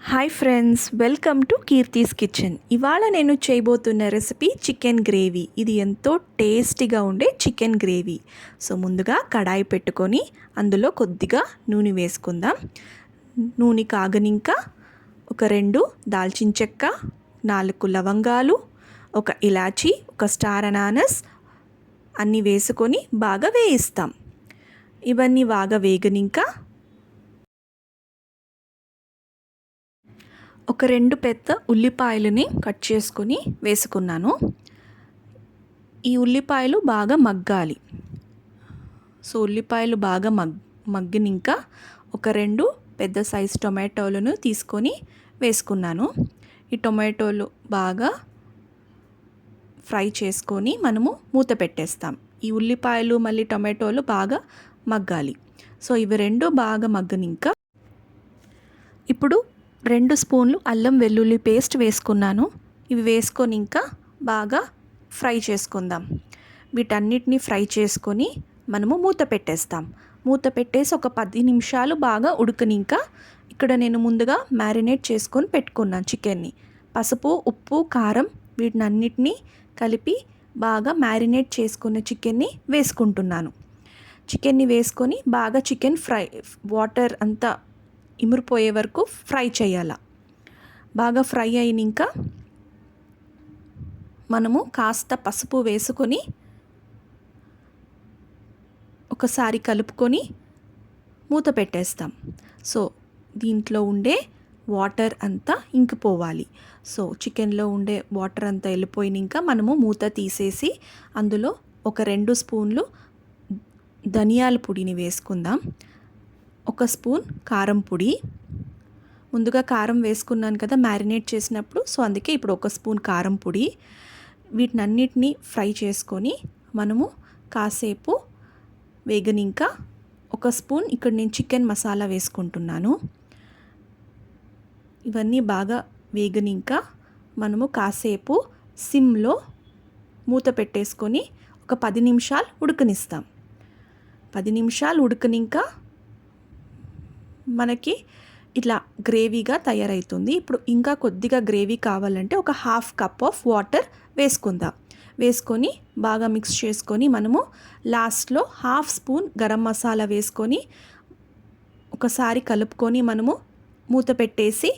Hi friends welcome to Keerthi's kitchen ఇవాళ నేను చేయబోతున్న రెసిపీ చికెన్ గ్రేవీ ఇది ఎంతో టేస్టీగా ఉండే చికెన్ గ్రేవీ సో ముందుగా కడాయి పెట్టుకొని అందులో కొద్దిగా నూనె వేసుకుందాం. నూనె కాగనింక ఒక రెండు దాల్చిన చెక్క నాలుగు లవంగాలు ఒక ఇలాచి ఒక స్టార్ అనానస్ అన్నీ వేసుకొని బాగా వేయిస్తాం. ఇవన్నీ బాగా వేగనింకా ఒక రెండు పెద్ద ఉల్లిపాయలని కట్ చేసుకొని వేసుకున్నాను. ఈ ఉల్లిపాయలు బాగా మగ్గాలి. సో ఉల్లిపాయలు బాగా మగ్ మగ్గినాక ఒక రెండు పెద్ద సైజ్ టొమాటోలను తీసుకొని వేసుకున్నాను. ఈ టొమాటోలు బాగా ఫ్రై చేసుకొని మనము మూత పెట్టేస్తాం. ఈ ఉల్లిపాయలు మళ్ళీ టొమాటోలు బాగా మగ్గాలి. సో ఇవి రెండు బాగా మగ్గనింక ఇప్పుడు రెండు స్పూన్లు అల్లం వెల్లుల్లి పేస్ట్ వేసుకున్నాను. ఇవి వేసుకొని ఇంకా బాగా ఫ్రై చేసుకుందాం. వీటన్నిటిని ఫ్రై చేసుకొని మనము మూత పెట్టేస్తాం. మూత పెట్టేసి ఒక పది నిమిషాలు బాగా ఉడకని ఇంకా ఇక్కడ నేను ముందుగా మ్యారినేట్ చేసుకొని పెట్టుకున్నాను చికెన్ని. పసుపు ఉప్పు కారం వీటిని అన్నిటినీ కలిపి బాగా మ్యారినేట్ చేసుకున్న చికెన్ని వేసుకుంటున్నాను. చికెన్ని వేసుకొని బాగా చికెన్ ఫ్రై వాటర్ అంతా ఇమురిపోయే వరకు ఫ్రై చేయాల. బాగా ఫ్రై అయినాక మనము కాస్త పసుపు వేసుకొని ఒకసారి కలుపుకొని మూత పెట్టేస్తాం. సో దీంట్లో ఉండే వాటర్ అంతా ఇంకిపోవాలి. సో చికెన్లో ఉండే వాటర్ అంతా వెళ్ళిపోయినాక మనము మూత తీసేసి అందులో ఒక రెండు స్పూన్లు ధనియాల పొడిని వేసుకుందాం. ఒక స్పూన్ కారం పొడి. ముందుగా కారం వేసుకున్నాను కదా మ్యారినేట్ చేసినప్పుడు. సో అందుకే ఇప్పుడు ఒక స్పూన్ కారం పొడి. వీటిని అన్నిటినీ ఫ్రై చేసుకొని మనము కాసేపు వేగనింకా ఒక స్పూన్ ఇక్కడ నేను చికెన్ మసాలా వేసుకుంటున్నాను. ఇవన్నీ బాగా వేగనింకా మనము కాసేపు సిమ్లో మూత పెట్టేసుకొని ఒక పది నిమిషాలు ఉడకనిస్తాం. పది నిమిషాలు ఉడకనింకా మనకి ఇట్లా గ్రేవీగా తయారవుతుంది ఇప్పుడు ఇంకా కొద్దిగా గ్రేవీ కావాలంటే ఒక హాఫ్ కప్ ఆఫ్ వాటర్ వేసుకుందాం. వేసుకొని బాగా మిక్స్ చేసుకొని మనము లాస్ట్లో హాఫ్ స్పూన్ గరం మసాలా వేసుకొని ఒకసారి కలుపుకొని మనము మూత పెట్టేసి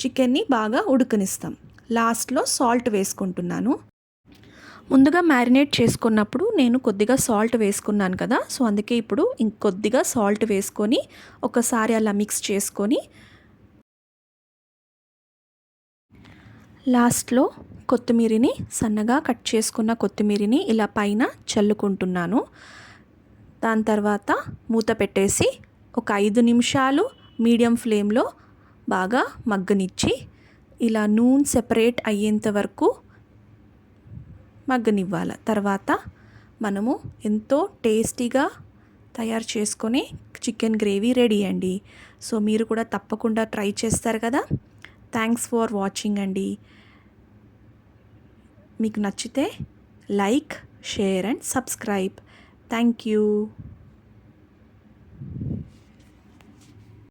చికెన్ని బాగా ఉడకనిస్తాం. లాస్ట్లో సాల్ట్ వేసుకుంటున్నాను. ముందుగా మ్యారినేట్ చేసుకున్నప్పుడు నేను కొద్దిగా సాల్ట్ వేసుకున్నాను కదా సో అందుకే ఇప్పుడు ఇంకొద్దిగా సాల్ట్ వేసుకొని ఒకసారి అలా మిక్స్ చేసుకొని లాస్ట్లో కొత్తిమీరిని సన్నగా కట్ చేసుకున్న కొత్తిమీరిని ఇలా పైన చల్లుకుంటున్నాను. దాని తర్వాత మూత పెట్టేసి ఒక ఐదు నిమిషాలు మీడియం ఫ్లేమ్లో బాగా మగ్గనిచ్చి ఇలా నూనె సెపరేట్ అయ్యేంత వరకు మగ్గనివ్వాలి. తర్వాత మనము ఎంతో టేస్టీగా తయారు చేసుకొని చికెన్ గ్రేవీ రెడీ అండి. సో మీరు కూడా తప్పకుండా ట్రై చేస్తారు కదా. థ్యాంక్స్ ఫర్ వాచింగ్ అండి. మీకు నచ్చితే like share and subscribe. Thank you